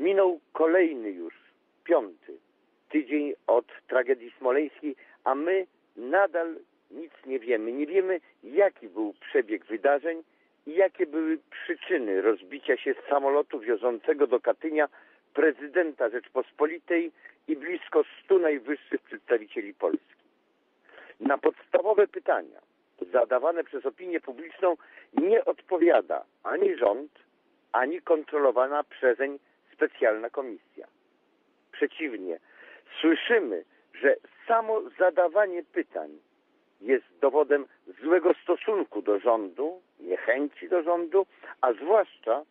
Minął kolejny już, piąty tydzień od tragedii smoleńskiej, a my nadal nic nie wiemy. Nie wiemy, jaki był przebieg wydarzeń i jakie były przyczyny rozbicia się samolotu wiozącego do Katynia prezydenta Rzeczpospolitej i blisko stu najwyższych przedstawicieli Polski. Na podstawowe pytania zadawane przez opinię publiczną nie odpowiada ani rząd, ani kontrolowana przezeń specjalna komisja. Przeciwnie, słyszymy, że samo zadawanie pytań jest dowodem złego stosunku do rządu, niechęci do rządu, a zwłaszcza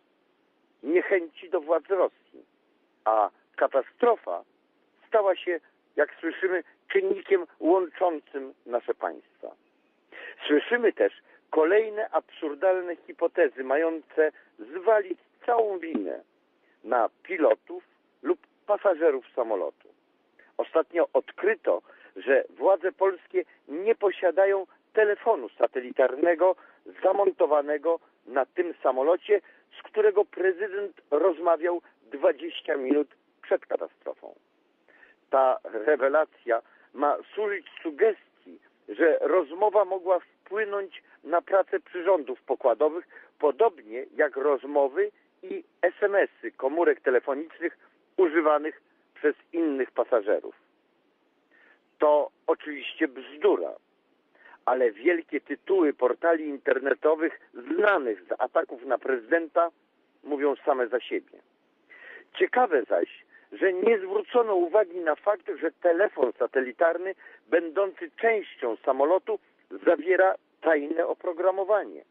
niechęci do władz Rosji. A katastrofa stała się, jak słyszymy, czynnikiem łączącym nasze państwa. Słyszymy też kolejne absurdalne hipotezy mające zwalić całą winę na pilotów lub pasażerów samolotu. Ostatnio odkryto, że władze polskie nie posiadają telefonu satelitarnego zamontowanego na tym samolocie, z którego prezydent rozmawiał 20 minut przed katastrofą. Ta rewelacja ma służyć sugestii, że rozmowa mogła wpłynąć na pracę przyrządów pokładowych, podobnie jak rozmowy i SMS-y komórek telefonicznych używanych przez innych pasażerów. To oczywiście bzdura, ale wielkie tytuły portali internetowych znanych z ataków na prezydenta mówią same za siebie. Ciekawe zaś, że nie zwrócono uwagi na fakt, że telefon satelitarny będący częścią samolotu zawiera tajne oprogramowanie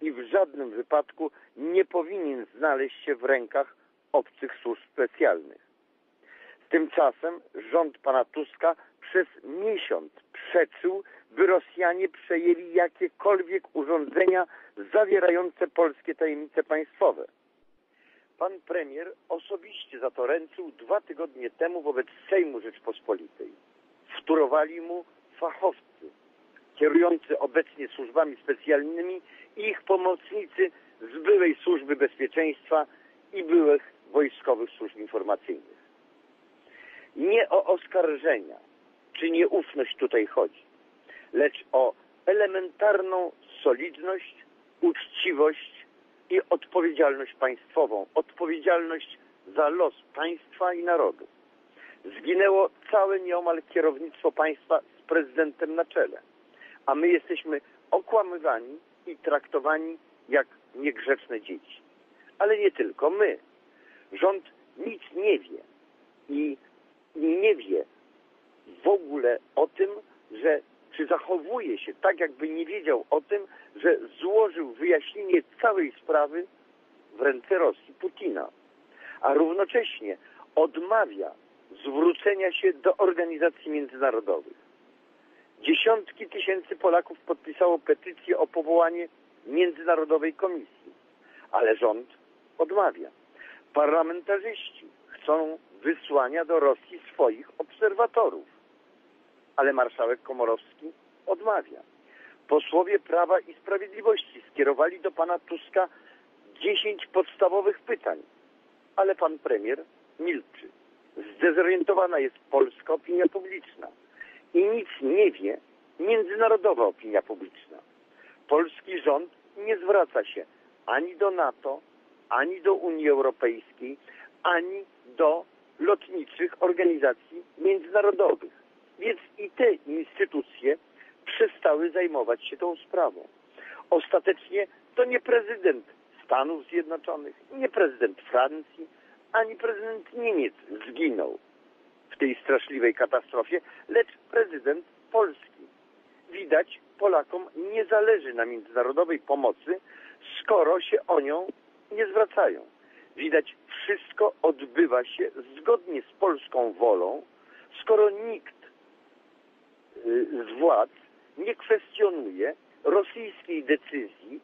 i w żadnym wypadku nie powinien znaleźć się w rękach obcych służb specjalnych. Tymczasem rząd pana Tuska przez miesiąc przeczył, by Rosjanie przejęli jakiekolwiek urządzenia zawierające polskie tajemnice państwowe. Pan premier osobiście za to ręczył dwa tygodnie temu wobec Sejmu Rzeczpospolitej. Wtórowali mu fachowcy, kierujący obecnie służbami specjalnymi i ich pomocnicy z byłej służby bezpieczeństwa i byłych wojskowych służb informacyjnych. Nie o oskarżenia czy nieufność tutaj chodzi, lecz o elementarną solidność, uczciwość i odpowiedzialność państwową, odpowiedzialność za los państwa i narodu. Zginęło całe nieomal kierownictwo państwa z prezydentem na czele, a my jesteśmy okłamywani i traktowani jak niegrzeczne dzieci. Ale nie tylko my. Rząd nic nie wie i nie wie w ogóle o tym, że czy zachowuje się tak, jakby nie wiedział o tym, że złożył wyjaśnienie całej sprawy w ręce Rosji, Putina, a równocześnie odmawia zwrócenia się do organizacji międzynarodowych. Dziesiątki tysięcy Polaków podpisało petycję o powołanie międzynarodowej komisji, ale rząd odmawia. Parlamentarzyści chcą wysłania do Rosji swoich obserwatorów, ale marszałek Komorowski odmawia. Posłowie Prawa i Sprawiedliwości skierowali do pana Tuska dziesięć podstawowych pytań, ale pan premier milczy. Zdezorientowana jest polska opinia publiczna i nic nie wie międzynarodowa opinia publiczna. Polski rząd nie zwraca się ani do NATO, ani do Unii Europejskiej, ani do lotniczych organizacji międzynarodowych. Więc i te instytucje przestały zajmować się tą sprawą. Ostatecznie to nie prezydent Stanów Zjednoczonych, nie prezydent Francji, ani prezydent Niemiec zginął w tej straszliwej katastrofie, lecz prezydent Polski. Widać, Polakom nie zależy na międzynarodowej pomocy, skoro się o nią nie zwracają. Widać, wszystko odbywa się zgodnie z polską wolą, skoro nikt y, z władz nie kwestionuje rosyjskiej decyzji,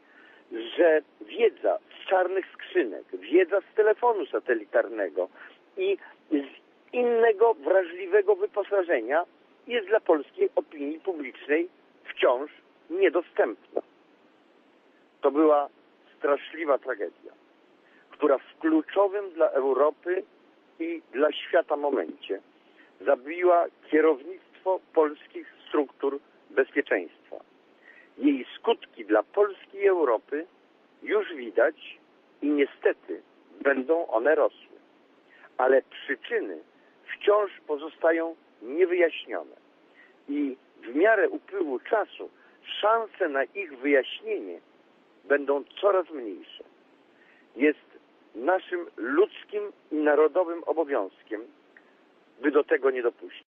że wiedza z czarnych skrzynek, wiedza z telefonu satelitarnego i z innego wrażliwego wyposażenia jest dla polskiej opinii publicznej wciąż niedostępna. To była straszliwa tragedia która w kluczowym dla Europy i dla świata momencie zabiła kierownictwo polskich struktur bezpieczeństwa. Jej skutki dla Polski i Europy już widać i niestety będą one rosły. Ale przyczyny wciąż pozostają niewyjaśnione i w miarę upływu czasu szanse na ich wyjaśnienie będą coraz mniejsze. Jest naszym ludzkim i narodowym obowiązkiem, by do tego nie dopuścić.